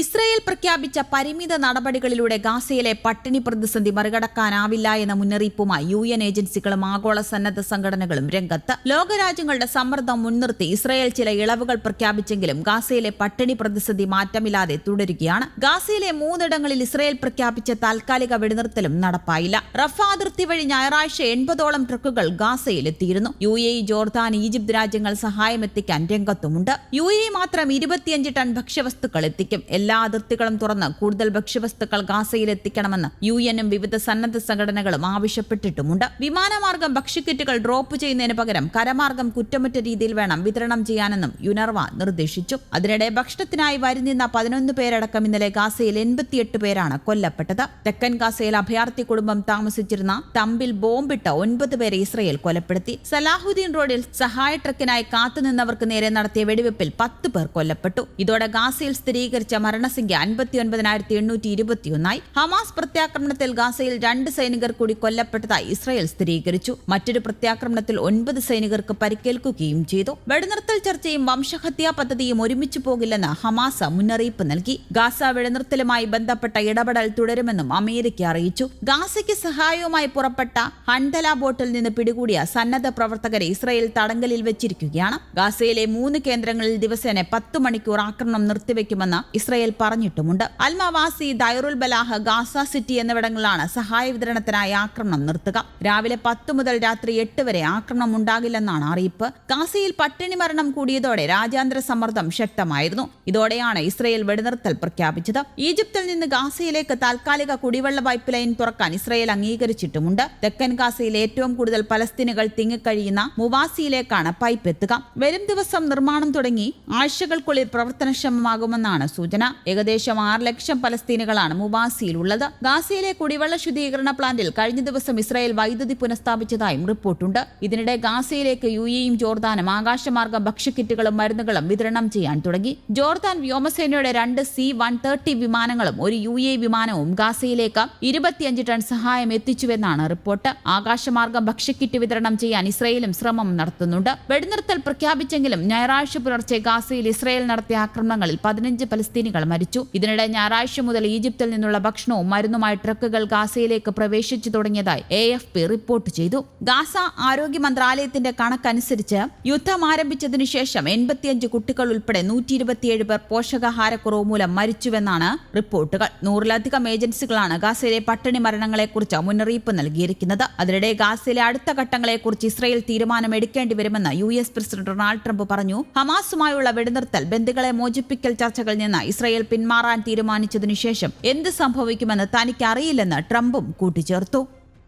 Israel പ്രഖ്യാപിച്ച പരിമിത നടപടികളിലൂടെ ഗാസയിലെ പട്ടിണി പ്രതിസന്ധി മറികടക്കാനാവില്ല എന്ന മുന്നറിയിപ്പുമായി യു എൻ ഏജൻസികളും ആഗോള സന്നദ്ധ സംഘടനകളും രംഗത്ത്. ലോകരാജ്യങ്ങളുടെ സമ്മർദ്ദം മുൻനിർത്തി ഇസ്രയേൽ ചില ഇളവുകൾ പ്രഖ്യാപിച്ചെങ്കിലും ഗാസയിലെ പട്ടിണി പ്രതിസന്ധി മാറ്റമില്ലാതെ തുടരുകയാണ്. ഗാസയിലെ മൂന്നിടങ്ങളിൽ ഇസ്രയേൽ പ്രഖ്യാപിച്ച താൽക്കാലിക വെടിനിർത്തലും നടപ്പായില്ല. റഫ അതിർത്തി വഴി ഞായറാഴ്ച എൺപതോളം ട്രക്കുകൾ ഗാസയിലെത്തിയിരുന്നു യു എ ജോർദാൻ ഈജിപ്ത് രാജ്യങ്ങൾ സഹായമെത്തിക്കാൻ രംഗത്തുമുണ്ട്. യു എ മാത്രം ഇരുപത്തിയഞ്ച് ടൺ ഭക്ഷ്യവസ്തുക്കൾ എത്തിക്കും. എല്ലാ അതിർത്തികളും തുറന്ന് കൂടുതൽ ഭക്ഷ്യവസ്തുക്കൾ ഗാസയിൽ എത്തിക്കണമെന്ന് യു എനും വിവിധ സന്നദ്ധ സംഘടനകളും ആവശ്യപ്പെട്ടിട്ടുമുണ്ട്. വിമാനമാർഗം ഭക്ഷ്യക്കിറ്റുകൾ ഡ്രോപ്പ് ചെയ്യുന്നതിന് പകരം കരമാർഗം കുറ്റമറ്റ രീതിയിൽ വേണം വിതരണം ചെയ്യാനെന്നും യുനർവ നിർദ്ദേശിച്ചു. അതിനിടെ ഭക്ഷണത്തിനായി വരുന്നിരുന്ന പതിനൊന്ന് പേരടക്കം ഇന്നലെ ഗാസയിൽ എൺപത്തിയെട്ട് പേരാണ് കൊല്ലപ്പെട്ടത്. തെക്കൻ ഗാസയിൽ അഭയാർത്ഥി കുടുംബം താമസിച്ചിരുന്ന തമ്പിൽ ബോംബിട്ട് ഒൻപത് പേരെ ഇസ്രയേൽ കൊലപ്പെടുത്തി. സലാഹുദ്ദീൻ റോഡിൽ സഹായ ട്രക്കിനായി കാത്തുനിന്നവർക്ക് നേരെ നടത്തിയ വെടിവെപ്പിൽ പത്ത് പേർ കൊല്ലപ്പെട്ടു. ഇതോടെ ഗാസയിൽ സ്ഥിരീകരിച്ച മരണസംഖ്യ അൻപത്തിയൊൻപതിനായിരത്തി എണ്ണൂറ്റി ഇരുപത്തിയൊന്നായി ഹമാസ് പ്രത്യാക്രമണത്തിൽ ഗാസയിൽ രണ്ട് സൈനികർ കൂടി കൊല്ലപ്പെട്ടതായി ഇസ്രായേൽ സ്ഥിരീകരിച്ചു. മറ്റൊരു പ്രത്യാക്രമണത്തിൽ ഒൻപത് സൈനികർക്ക് പരിക്കേൽക്കുകയും ചെയ്തു. വെടിനിർത്തൽ ചർച്ചയും വംശഹത്യാ പദ്ധതിയും ഒരുമിച്ചു പോകില്ലെന്ന് ഹമാസ മുന്നറിയിപ്പ് നൽകി. ഗാസ വെടിനിർത്തലുമായി ബന്ധപ്പെട്ട ഇടപെടൽ തുടരുമെന്നും അമേരിക്ക അറിയിച്ചു. ഗാസയ്ക്ക് സഹായവുമായി പുറപ്പെട്ട ഹൺഡല ബോട്ടിൽ നിന്ന് പിടികൂടിയ സന്നദ്ധ പ്രവർത്തകരെ ഇസ്രായേൽ തടങ്കലിൽ വെച്ചിരിക്കുകയാണ്. ഗാസയിലെ മൂന്ന് കേന്ദ്രങ്ങളിൽ ദിവസേന പത്ത് മണിക്കൂർ ആക്രമണം നിർത്തിവെക്കുമെന്ന് Israel പറഞ്ഞിട്ടുമുണ്ട്. Al Mawasi Deir al Balah Gaza city എന്നിവിടങ്ങളിലാണ് സഹായ വിതരണത്തിനായി ആക്രമണം നിർത്തുക. രാവിലെ പത്ത് മുതൽ രാത്രി എട്ട് വരെ ആക്രമണം ഉണ്ടാകില്ലെന്നാണ് അറിയിപ്പ്. ഗാസയിൽ പട്ടിണി മരണം കൂടിയതോടെ രാജ്യാന്തര സമ്മർദ്ദം ശക്തമായിരുന്നു. ഇതോടെയാണ് ഇസ്രായേൽ വെടിനിർത്തൽ പ്രഖ്യാപിച്ചത്. ഈജിപ്തിൽ നിന്ന് ഗാസയിലേക്ക് താൽക്കാലിക കുടിവെള്ള പൈപ്പ് ലൈൻ തുറക്കാൻ ഇസ്രായേൽ അംഗീകരിച്ചിട്ടുമുണ്ട്. തെക്കൻ ഗാസയിൽ ഏറ്റവും കൂടുതൽ പലസ്തീനുകൾ തിങ്ങിക്കഴിയുന്ന മുവാസിയിലേക്കാണ് പൈപ്പ് എത്തുക. വരും ദിവസം നിർമ്മാണം തുടങ്ങി ആഴ്ചകൾക്കുള്ളിൽ പ്രവർത്തനക്ഷമമാകുമെന്നാണ് സൂചന. ഏകദേശം ആറ് ലക്ഷം പലസ്തീനുകളാണ് മുബാസിയിലുള്ളത്. ഗാസയിലെ കുടിവെള്ള ശുദ്ധീകരണ പ്ലാന്റിൽ കഴിഞ്ഞ ദിവസം ഇസ്രായേൽ വൈദ്യുതി പുനഃസ്ഥാപിച്ചതായും റിപ്പോർട്ടുണ്ട്. ഇതിനിടെ ഗാസയിലേക്ക് യു എയും ജോർദാനും ആകാശമാർഗ ഭക്ഷ്യക്കിറ്റുകളും മരുന്നുകളും വിതരണം ചെയ്യാൻ തുടങ്ങി. ജോർദാൻ വ്യോമസേനയുടെ രണ്ട് സി വൺ തേർട്ടി വിമാനങ്ങളും ഒരു യു എ വിമാനവും ഗാസയിലേക്ക് ഇരുപത്തിയഞ്ച് ടൺ സഹായം എത്തിച്ചുവെന്നാണ് റിപ്പോർട്ട്. ആകാശമാർഗം ഭക്ഷ്യക്കിറ്റ് വിതരണം ചെയ്യാൻ ഇസ്രയേലും ശ്രമം നടത്തുന്നുണ്ട്. വെടിനിർത്തൽ പ്രഖ്യാപിച്ചെങ്കിലും ഞായറാഴ്ച പുലർച്ചെ ഗാസയിൽ ഇസ്രയേൽ നടത്തിയ ആക്രമണങ്ങളിൽ പതിനഞ്ച് പലസ്തീനികൾ മരിച്ചു. ഇതിനിടെ ഞായറാഴ്ച മുതൽ ഈജിപ്തിൽ നിന്നുള്ള ഭക്ഷണവും മരുന്നുമായി ട്രക്കുകൾ ഗാസയിലേക്ക് പ്രവേശിച്ചു തുടങ്ങിയതായി എ എഫ് പി റിപ്പോർട്ട് ചെയ്തു. ഗാസ ആരോഗ്യ മന്ത്രാലയത്തിന്റെ കണക്കനുസരിച്ച് യുദ്ധം ആരംഭിച്ചതിനു ശേഷം എൺപത്തിയഞ്ച് കുട്ടികൾ ഉൾപ്പെടെ നൂറ്റി ഇരുപത്തിയേഴ് പേർ പോഷകാഹാരക്കുറവ് മൂലം മരിച്ചുവെന്നാണ് റിപ്പോർട്ടുകൾ. നൂറിലധികം ഏജൻസികളാണ് ഗാസയിലെ പട്ടിണി മരണങ്ങളെക്കുറിച്ച് മുന്നറിയിപ്പ് നൽകിയിരിക്കുന്നത്. അതിനിടെ ഗാസയിലെ അടുത്ത ഘട്ടങ്ങളെക്കുറിച്ച് ഇസ്രയേൽ തീരുമാനമെടുക്കേണ്ടി വരുമെന്ന് U S president Donald Trump പറഞ്ഞു. ഹമാസുമായുള്ള വെടിനിർത്തൽ ബന്ധുക്കളെ മോചിപ്പിക്കൽ ചർച്ചകളിൽ നിന്ന് ഇസ്രയേൽ പിന്മാറാൻ തീരുമാനിച്ചതിനു ശേഷം എന്ത് സംഭവിക്കുമെന്ന് തനിക്കറിയില്ലെന്ന് ട്രംപും കൂട്ടിച്ചേർത്തു.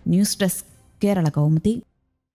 News desk Kerala Kaumudi.